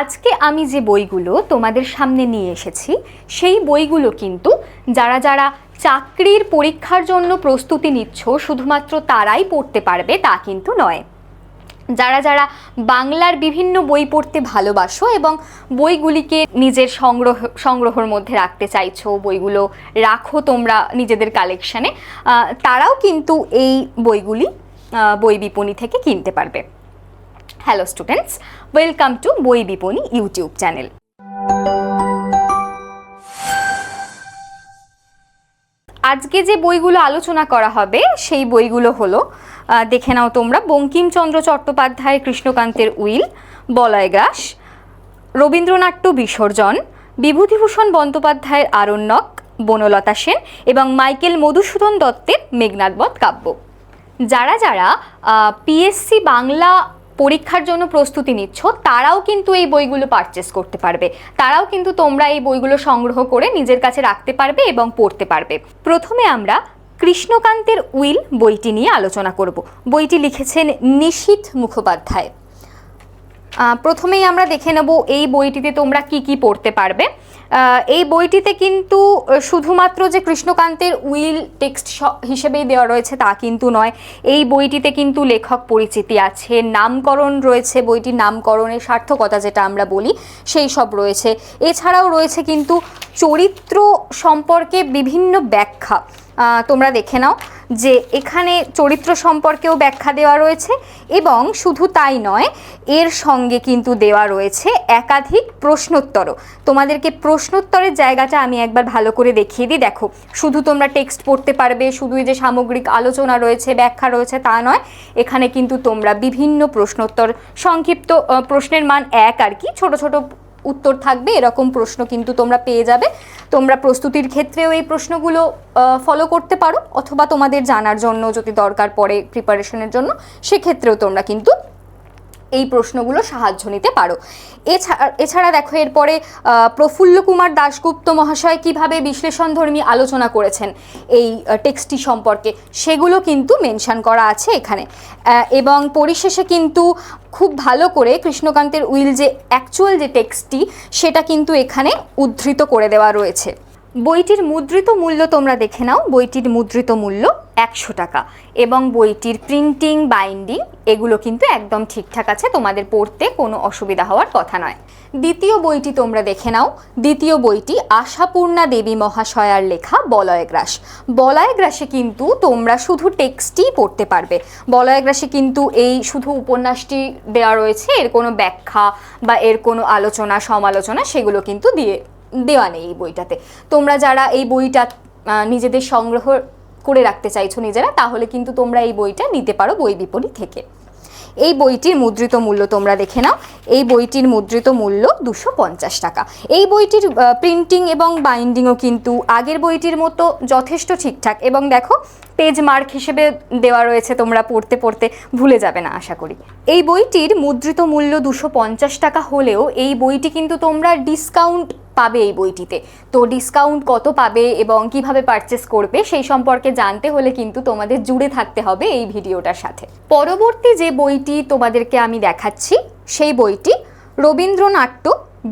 আজকে আমি যে বইগুলো তোমাদের সামনে নিয়ে এসেছি, সেই বইগুলো কিন্তু যারা যারা চাকরির পরীক্ষার জন্য প্রস্তুতি নিচ্ছ, শুধুমাত্র তারাই পড়তে পারবে তা কিন্তু নয়। যারা যারা বাংলার বিভিন্ন বই পড়তে ভালোবাসো এবং বইগুলিকে নিজের সংগ্রহ, সংগ্রহের মধ্যে রাখতে চাইছো, বইগুলো রাখো তোমরা নিজেদের কালেকশানে তারাও কিন্তু এই বইগুলি বই বিপণী থেকে কিনতে পারবে। হ্যালো স্টুডেন্টস ওয়েলকাম টু বই বিপণী ইউটিউব চ্যানেল আজকে যে বইগুলো আলোচনা করা হবে, সেই বইগুলো হলো দেখে নাও তোমরা, বঙ্কিমচন্দ্র চট্টোপাধ্যায়ের কৃষ্ণকান্তের উইল বলয়গ্রাস রবীন্দ্রনাট্য বিসর্জন, বিভূতিভূষণ বন্দ্যোপাধ্যায়ের আরণ্যক, বনলতা সেন এবং মাইকেল মধুসূদন দত্তের মেঘনাদবধ কাব্য। যারা যারা পিএসসি বাংলা পরীক্ষার জন্য প্রস্তুতি নিচ্ছ, তারাও কিন্তু এই বইগুলো পারচেস করতে পারবে। তারাও কিন্তু তোমরা এই বইগুলো সংগ্রহ করে নিজের কাছে রাখতে পারবে এবং পড়তে পারবে। প্রথমে আমরা কৃষ্ণকান্তের উইল বইটি নিয়ে আলোচনা করব। বইটি লিখেছেন নিশীথ মুখোপাধ্যায়। প্রথমেই আমরা দেখে নেব এই বইটিতে তোমরা কি কি পড়তে পারবে। এই বইটিতে কিন্তু শুধুমাত্র যে কৃষ্ণকান্তের উইল টেক্সট হিসেবেই দেওয়া রয়েছে তা কিন্তু নয়, এই বইটিতে কিন্তু লেখক পরিচিতি আছে, নামকরণ রয়েছে বইটির, নামকরণের সার্থকতা যেটা আমরা বলি, সেই সব রয়েছে। এছাড়াও রয়েছে কিন্তু চরিত্র সম্পর্কে বিভিন্ন ব্যাখ্যা। তোমরা দেখে নাও যে এখানে চরিত্র সম্পর্কেও ব্যাখ্যা দেওয়া রয়েছে এবং শুধু তাই নয়, এর সঙ্গে কিন্তু দেওয়া রয়েছে একাধিক প্রশ্নোত্তরও। তোমাদেরকে প্রশ্নোত্তরের জায়গাটা আমি একবার ভালো করে দেখিয়ে দিই। দেখো, শুধু তোমরা টেক্সট পড়তে পারবে, শুধুই যে সামগ্রিক আলোচনা রয়েছে, ব্যাখ্যা রয়েছে তা নয়, এখানে কিন্তু তোমরা বিভিন্ন প্রশ্নোত্তর, সংক্ষিপ্ত প্রশ্নের মান এক আর কি, ছোট ছোট উত্তর থাকবে, এরকম প্রশ্ন কিন্তু তোমরা পেয়ে যাবে। তোমরা প্রস্তুতির ক্ষেত্রেও এই প্রশ্নগুলো ফলো করতে পারো, অথবা তোমাদের জানার জন্য যদি দরকার পড়ে প্রিপারেশনের জন্য, সেক্ষেত্রেও তোমরা কিন্তু এই প্রশ্নগুলো সাহায্য নিতে পারো। এছাড়া এছাড়া দেখো এরপরে প্রফুল্ল কুমার দাশগুপ্ত মহাশয় কীভাবে বিশ্লেষণধর্মী আলোচনা করেছেন এই টেক্সটটি সম্পর্কে, সেগুলো কিন্তু মেনশন করা আছে এখানে। এবং পরিশেষে কিন্তু খুব ভালো করে কৃষ্ণকান্তের উইল যে অ্যাকচুয়াল যে টেক্সটটি, সেটা কিন্তু এখানে উদ্ধৃত করে দেওয়া রয়েছে। বইটির মুদ্রিত মূল্য তোমরা দেখে নাও। বইটির মুদ্রিত মূল্য একশো টাকা এবং বইটির প্রিন্টিং বাইন্ডিং এগুলো কিন্তু একদম ঠিকঠাক আছে, তোমাদের পড়তে কোনো অসুবিধা হওয়ার কথা নয়। দ্বিতীয় বইটি তোমরা দেখে নাও। দ্বিতীয় বইটি আশাপূর্ণা দেবী মহাশয়ার লেখা বলয়গ্রাস। বলয়গ্রাসে কিন্তু তোমরা শুধু টেক্সটই পড়তে পারবে। বলয়গ্রাসে কিন্তু এই শুধু উপন্যাসটি দেওয়া রয়েছে, এর কোনো ব্যাখ্যা বা এর কোনো আলোচনা, সমালোচনা সেগুলো কিন্তু দিয়ে দেওয়া নেই এই বইটাতে। তোমরা যারা এই বইটা নিজেদের সংগ্রহ করে রাখতে চাইছো নিজেরা, তাহলে কিন্তু তোমরা এই বইটা নিতে পারো বই বিপণী থেকে। এই বইটির মুদ্রিত মূল্য তোমরা দেখে নাও। এই বইটির মুদ্রিত মূল্য দুশো পঞ্চাশ টাকা। এই বইটির প্রিন্টিং এবং বাইন্ডিংও কিন্তু আগের বইটির মতো যথেষ্ট ঠিকঠাক। এবং দেখো পেজ মার্ক হিসেবে দেওয়া রয়েছে, তোমরা পড়তে পড়তে ভুলে যাবে না, আশা করি। এই বইটির মুদ্রিত মূল্য দুশো পঞ্চাশ টাকা হলেও এই বইটি কিন্তু তোমরা ডিসকাউন্ট পাবে এই বইটিতে। তো ডিসকাউন্ট কত পাবে এবং কীভাবে পারচেস করবে সেই সম্পর্কে জানতে হলে কিন্তু তোমাদের জুড়ে থাকতে হবে এই ভিডিওটার সাথে। পরবর্তী যে বইটি তোমাদেরকে আমি দেখাচ্ছি, সেই বইটি রবীন্দ্রনাট্য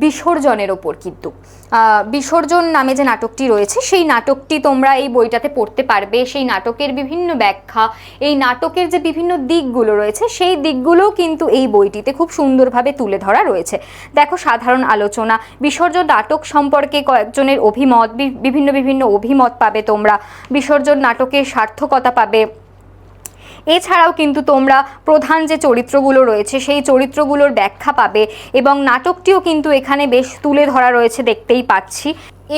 বিসর্জনের ওপর কিন্তু। বিসর্জন নামে যে নাটকটি রয়েছে, সেই নাটকটি তোমরা এই বইটাতে পড়তে পারবে। সেই নাটকের বিভিন্ন ব্যাখ্যা, এই নাটকের যে বিভিন্ন দিকগুলো রয়েছে, সেই দিকগুলোও কিন্তু এই বইটিতে খুব সুন্দরভাবে তুলে ধরা রয়েছে। দেখো, সাধারণ আলোচনা, বিসর্জন নাটক সম্পর্কে কয়েকজনের অভিমত বিভিন্ন বিভিন্ন অভিমত পাবে তোমরা। বিসর্জন নাটকের সার্থকতা পাবে। এছাড়াও কিন্তু তোমরা প্রধান যে চরিত্রগুলো রয়েছে, সেই চরিত্রগুলোর ব্যাখ্যা পাবে এবং নাটকটিও কিন্তু এখানে বেশ তুলে ধরা রয়েছে দেখতেই পাচ্ছি।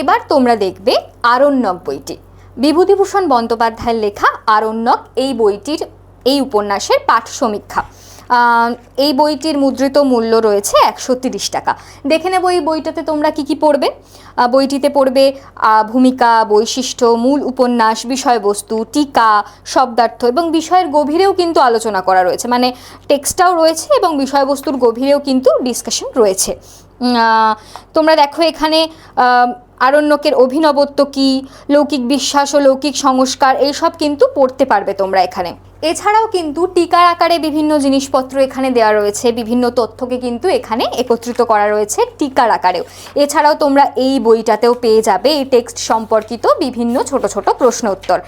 এবার তোমরা দেখবে আরণ্যক বইটি। বিভূতিভূষণ বন্দ্যোপাধ্যায়ের লেখা আরণ্যক এই বইটির, এই উপন্যাসের পাঠ সমীক্ষা। এই বইটির মুদ্রিত মূল্য রয়েছে একশো তিরিশ টাকা। দেখে নেব এই বইটাতে তোমরা কি কি পড়বে। বইটিতে পড়বে ভূমিকা, বৈশিষ্ট্য, মূল উপন্যাস, বিষয়বস্তু, টিকা, শব্দার্থ এবং বিষয়ের গভীরেও কিন্তু আলোচনা করা রয়েছে। মানে টেক্সটাও রয়েছে এবং বিষয়বস্তুর গভীরেও কিন্তু ডিসকাশন রয়েছে। তোমরা দেখো এখানে আরণ্যকের অভিনবত্ব কী, লৌকিক বিশ্বাস ও লৌকিক সংস্কার, এইসব কিন্তু পড়তে পারবে তোমরা এখানে। এছাড়াও কিন্তু টিকার আকারে বিভিন্ন জিনিসপত্র এখানে দেওয়া রয়েছে, বিভিন্ন তথ্যকে কিন্তু এখানে একত্রিত করা রয়েছে টিকার আকারেও। এছাড়াও তোমরা এই বইটাতেও পেয়ে যাবে এই টেক্সট সম্পর্কিত বিভিন্ন ছোট ছোট প্রশ্ন উত্তর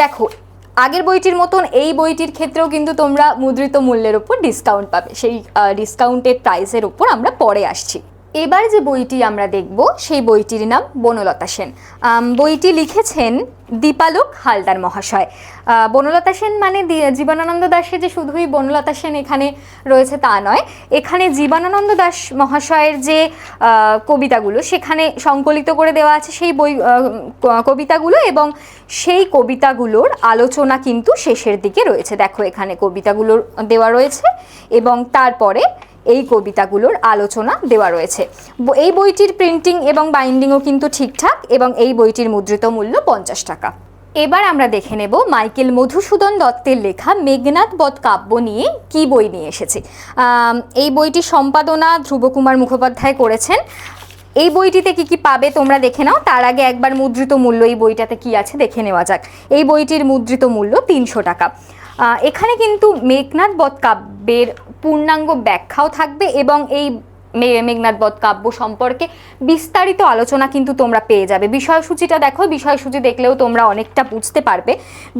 দেখো, আগের বইটির মতন এই বইটির ক্ষেত্রেও কিন্তু তোমরা মুদ্রিত মূল্যের উপর ডিসকাউন্ট পাবে। সেই ডিসকাউন্টেড প্রাইসের উপর আমরা পরে আসছি। এবার যে বইটি আমরা দেখব, সেই বইটির নাম বনলতা সেন। বইটি লিখেছেন দীপালোক হালদার মহাশয়। বনলতা সেন মানে জীবনানন্দ দাসের যে শুধুই বনলতা সেন এখানে রয়েছে তা নয়। এখানে জীবনানন্দ দাস মহাশয়ের যে কবিতাগুলো, সেখানে সংকলিত করে দেওয়া আছে সেই বই কবিতাগুলো এবং সেই কবিতাগুলোর আলোচনা কিন্তু শেষের দিকে রয়েছে। দেখো এখানে কবিতাগুলোর দেওয়া রয়েছে এবং তারপরে এই কবিতাগুলোর আলোচনা দেওয়া রয়েছে। এই বইটির প্রিন্টিং এবং বাইন্ডিংও কিন্তু ঠিকঠাক এবং এই বইটির মুদ্রিত মূল্য পঞ্চাশ টাকা। এবার আমরা দেখে নেব মাইকেল মধুসূদন দত্তের লেখা মেঘনাথ বধ কাব্য নিয়ে কি বই নিয়ে এসেছে। এই বইটি সম্পাদনা ধ্রুবকুমার মুখোপাধ্যায় করেছেন। এই বইটিতে কি কি পাবে তোমরা দেখে নাও। তার আগে একবার মুদ্রিত মূল্য এই বইটাতে কি আছে দেখে নেওয়া যাক। এই বইটির মুদ্রিত মূল্য তিনশো টাকা। এখানে কিন্তু মেঘনাথ বধ কাব্যের পূর্ণাঙ্গ ব্যাখ্যাও থাকবে এবং এই মেঘনাথ বধ কাব্য সম্পর্কে বিস্তারিত আলোচনা কিন্তু তোমরা পেয়ে যাবে। বিষয়সূচিটা দেখো, বিষয়সূচি দেখলেও তোমরা অনেকটা বুঝতে পারবে।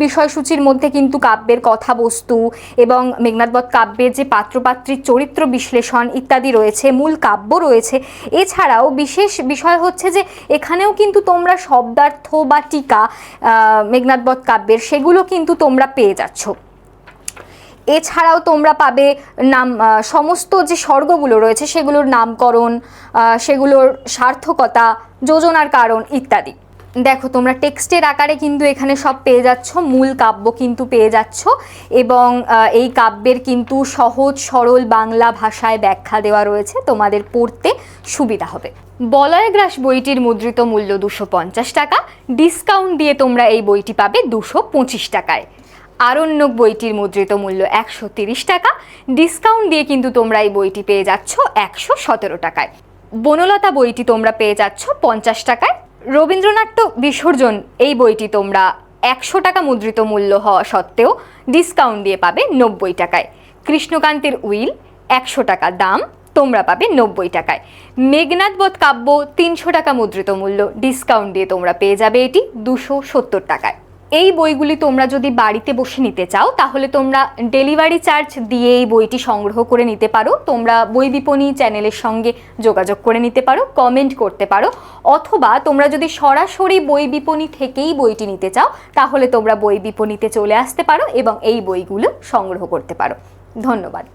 বিষয়সূচির মধ্যে কিন্তু কাব্যের কথাবস্তু এবং মেঘনাথ বধ কাব্যের যে পাত্রপাত্রীর চরিত্র বিশ্লেষণ ইত্যাদি রয়েছে, মূল কাব্য রয়েছে, এছাড়াও বিশেষ বিষয় হচ্ছে যে এখানেও কিন্তু তোমরা শব্দার্থ বা টিকা মেঘনাথ বধ কাব্যের সেগুলো কিন্তু তোমরা পেয়ে যাচ্ছ। এছাড়াও তোমরা পাবে নাম সমস্ত যে স্বর্গগুলো রয়েছে, সেগুলোর নামকরণ সেগুলোর সার্থকতা, যোজনার কারণ ইত্যাদি। দেখো, তোমরা টেক্সটের আকারে কিন্তু এখানে সব পেয়ে যাচ্ছ, মূল কাব্য কিন্তু পেয়ে যাচ্ছ এবং এই কাব্যের কিন্তু সহজ, সরল বাংলা ভাষায় ব্যাখ্যা দেওয়া রয়েছে, তোমাদের পড়তে সুবিধা হবে। বলয়গ্রাস বইটির মুদ্রিত মূল্য দুশো পঞ্চাশ টাকা, ডিসকাউন্ট দিয়ে তোমরা এই বইটি পাবে দুশো পঁচিশ টাকায়। আরণ্যক বইটির মুদ্রিত মূল্য একশো টাকা। ডিসকাউন্ট দিয়ে কিন্তু তোমরা এই বইটি পেয়ে যাচ্ছ একশো সতেরো টাকায়। বনলতা বইটি তোমরা পেয়ে যাচ্ছ পঞ্চাশ টাকায়। রবীন্দ্রনাট্য বিসর্জন, এই বইটি তোমরা একশো টাকা মুদ্রিত মূল্য হওয়া সত্ত্বেও ডিসকাউন্ট দিয়ে পাবে নব্বই টাকায়। কৃষ্ণকান্তের উইল, একশো টাকা দাম, তোমরা পাবে নব্বই টাকায়। মেঘনাথ বধ কাব্য, তিনশো টাকা মুদ্রিত মূল্য, ডিসকাউন্ট দিয়ে তোমরা পেয়ে যাবে এটি দুশো সত্তর টাকায়। এই বইগুলি তোমরা যদি বাড়িতে বসে নিতে চাও, তাহলে তোমরা ডেলিভারি চার্জ দিয়ে এই বইটি সংগ্রহ করে নিতে পারো। তোমরা বই বিপণী চ্যানেলের সঙ্গে যোগাযোগ করে নিতে পারো, কমেন্ট করতে পারো। অথবা তোমরা যদি সরাসরি বই বিপণী থেকেই বইটি নিতে চাও, তাহলে তোমরা বই বিপণীতে চলে আসতে পারো এবং এই বইগুলো সংগ্রহ করতে পারো। ধন্যবাদ।